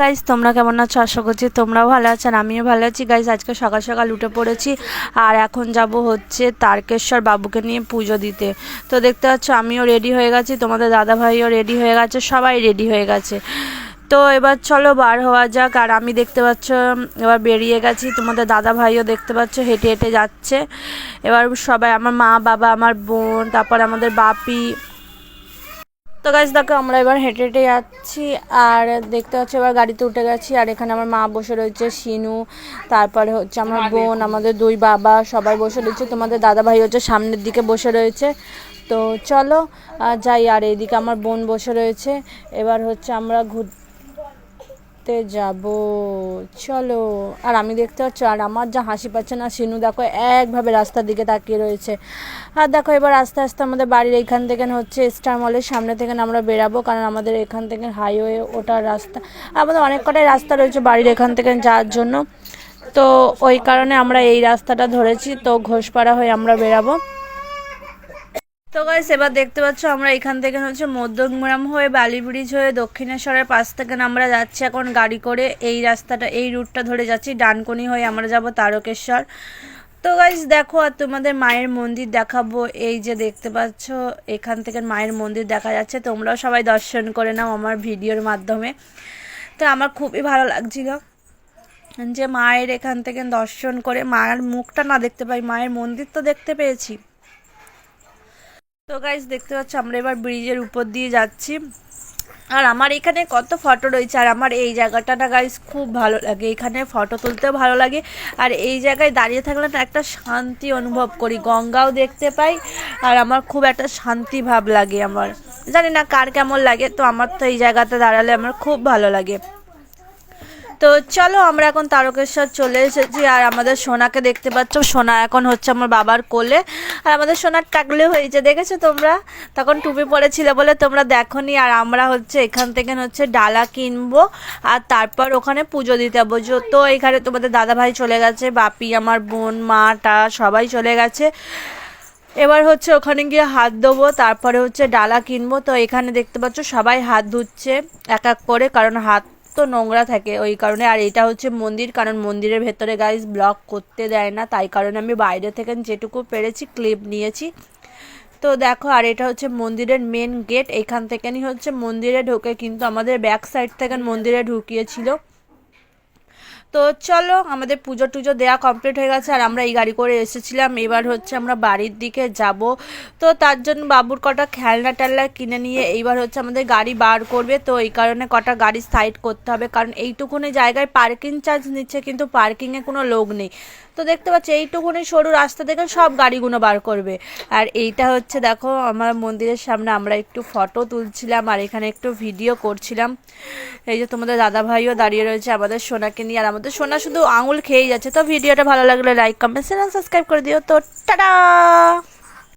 Guys তোমরা কেমন আছো? আশা করছি তোমরাও ভালো আছো আর আমিও ভালো আছি। গাইজ আজকে সকাল সকাল উঠে পড়েছি আর এখন যাব হচ্ছে তারকেশ্বর বাবুকে নিয়ে পুজো দিতে। তো দেখতে পাচ্ছ, আমিও রেডি হয়ে গেছি, তোমাদের দাদা ভাইও রেডি হয়ে গেছে, সবাই রেডি হয়ে গেছে। তো এবার চলো বার হওয়া যাক আর আমি দেখতে পাচ্ছ, এবার বেরিয়ে গেছি, তোমাদের দাদা ভাইও দেখতে পাচ্ছ, হেঁটে হেঁটে যাচ্ছে। এবার সবাই, আমার মা, বাবা, আমার বোন, তারপর আমাদের বাপি তো গাছ দেখো আমরা এবার হেঁটে হেঁটে যাচ্ছি আর দেখতে পাচ্ছি এবার গাড়িতে উঠে গেছি আর এখানে আমার মা বসে রয়েছে শিনু তারপরে হচ্ছে আমার বোন আমাদের দুই বাবা সবাই বসে রয়েছে তোমাদের দাদা ভাই হচ্ছে সামনের দিকে বসে রয়েছে। তো চলো যাই আর এদিকে আমার বোন বসে রয়েছে এবার হচ্ছে আমরা ঘুরতে যাব। চলো। আর আমি দেখতে পাচ্ছি, আর আমার যা হাসি পাচ্ছে না, সিনু দেখো একভাবে রাস্তার দিকে তাকিয়ে রয়েছে। আর দেখো, এবার আস্তে আস্তে আমাদের বাড়ির এইখান থেকে হচ্ছে স্টার মলের সামনে থেকে আমরা বেরাবো, কারণ আমাদের এখান থেকে হাইওয়ে ওটার রাস্তা, আমাদের অনেক কটাই রাস্তা রয়েছে বাড়ির এখান থেকে যাওয়ার জন্য। তো ওই কারণে আমরা এই রাস্তাটা ধরেছি, তো ঘোষপাড়া হয়ে আমরা বেরাবো। তো গাইস এবার দেখতে পাচ্ছ আমরা এখান থেকে হচ্ছে মধ্যমগ্রাম হয়ে বালি ব্রিজ হয়ে দক্ষিণেশ্বরের পাশ থেকে আমরা যাচ্ছি এখন গাড়ি করে। এই রাস্তাটা, এই রুটটা ধরে যাচ্ছি ডানকুনি হয়ে আমরা যাব তারকেশ্বর। তো গাইস দেখো, আর তোমাদের মায়ের মন্দির দেখাবো। এই যে দেখতে পাচ্ছ, এখান থেকে মায়ের মন্দির দেখা যাচ্ছে। তোমরাও সবাই দর্শন করে নাও আমার ভিডিওর মাধ্যমে। তো আমার খুবই ভালো লাগছিল যে মায়ের এখান থেকে দর্শন করে মায়ের মুখটা না দেখতে পাই, মায়ের মন্দির তো দেখতে পেয়েছি। তো গাইজ দেখতে পাচ্ছ, আমরা এবার ব্রিজের উপর দিয়ে যাচ্ছি। আর আমার এখানে কত ফটো রয়েছে, আর আমার এই জায়গাটা না গাইজ খুব ভালো লাগে। এখানে ফটো তুলতেও ভালো লাগে। আর এই জায়গায় দাঁড়িয়ে থাকলে না একটা শান্তি অনুভব করি, গঙ্গাও দেখতে পাই, আর আমার খুব একটা শান্তি ভাব লাগে আমার। জানি না কার কেমন লাগে, তো আমার তো এই জায়গাতে দাঁড়ালে আমার খুব ভালো লাগে। তো চলো আমরা এখন তারকেশ্বর চলে এসেছি, আর আমাদের সোনাকে দেখতে পাচ্ছ। সোনা এখন হচ্ছে আমার বাবার কোলে। আর আমাদের সোনার টাকলে হয়েছে, দেখেছ তোমরা? তখন টুপি পরেছিল বলে তোমরা দেখোনি, আর আমরা হচ্ছে এখান থেকে হচ্ছে ডালা কিনবো, আর তারপর ওখানে পুজো দিতে যাব। তো এখানে তোমাদের দাদা ভাই চলে গেছে, বাপি, আমার বোন মাটা সবাই চলে গেছে। এবার হচ্ছে ওখানে গিয়ে হাত দেবো তারপরে হচ্ছে ডালা কিনবো। তো এখানে দেখতে পাচ্ছ সবাই হাত ধুচ্ছে, এক এক করে, কারণ হাত তো নোংরা থাকে ওই কারণে। আর এটা হচ্ছে মন্দির, কারণ মন্দিরের ভেতরে গাইজ ব্লক করতে দেয় না, তাই কারণে আমি বাইরে থেকে যেটুকু পেরেছি ক্লিপ নিয়েছি। তো দেখো, আর এটা হচ্ছে মন্দিরের মেন গেট এখান থেকেই হচ্ছে মন্দিরে ঢোকে, কিন্তু আমাদের ব্যাক সাইড থেকে মন্দিরে ঢুকিয়েছিল। তো চলো, আমাদের পুজো টুজো দেওয়া কমপ্লিট হয়ে গেছে আর আমরা এই গাড়ি করে এসেছিলাম। এবার হচ্ছে আমরা বাড়ির দিকে যাব। তো তার জন্য বাবুর কটা খেলনা টেলনা কিনে নিয়ে এইবার হচ্ছে আমাদের গাড়ি বার করবে। তো এই কারণে কটা গাড়ি সাইড করতে হবে। কারণ এইটুকুনি জায়গায় পার্কিং চার্জ নিচ্ছে, কিন্তু পার্কিংয়ে কোনো লোক নেই। তো দেখতে পাচ্ছি, এইটুকুনি সরু রাস্তা থেকে সব গাড়িগুলো বার করবে। আর এইটা হচ্ছে, দেখো, আমার মন্দিরের সামনে আমরা একটু ফটো তুলছিলাম আর এখানে একটু ভিডিও করছিলাম। এই যে তোমাদের দাদা ভাইও দাঁড়িয়ে রয়েছে আমাদের সোনাকে নিয়ে। আর আমাদের সোনা শুধু আঙুল খেয়েই যাচ্ছে। তো ভিডিওটা ভালো লাগলে লাইক কমেন্ট সাবস্ক্রাইব করে দিও। তো টাটা!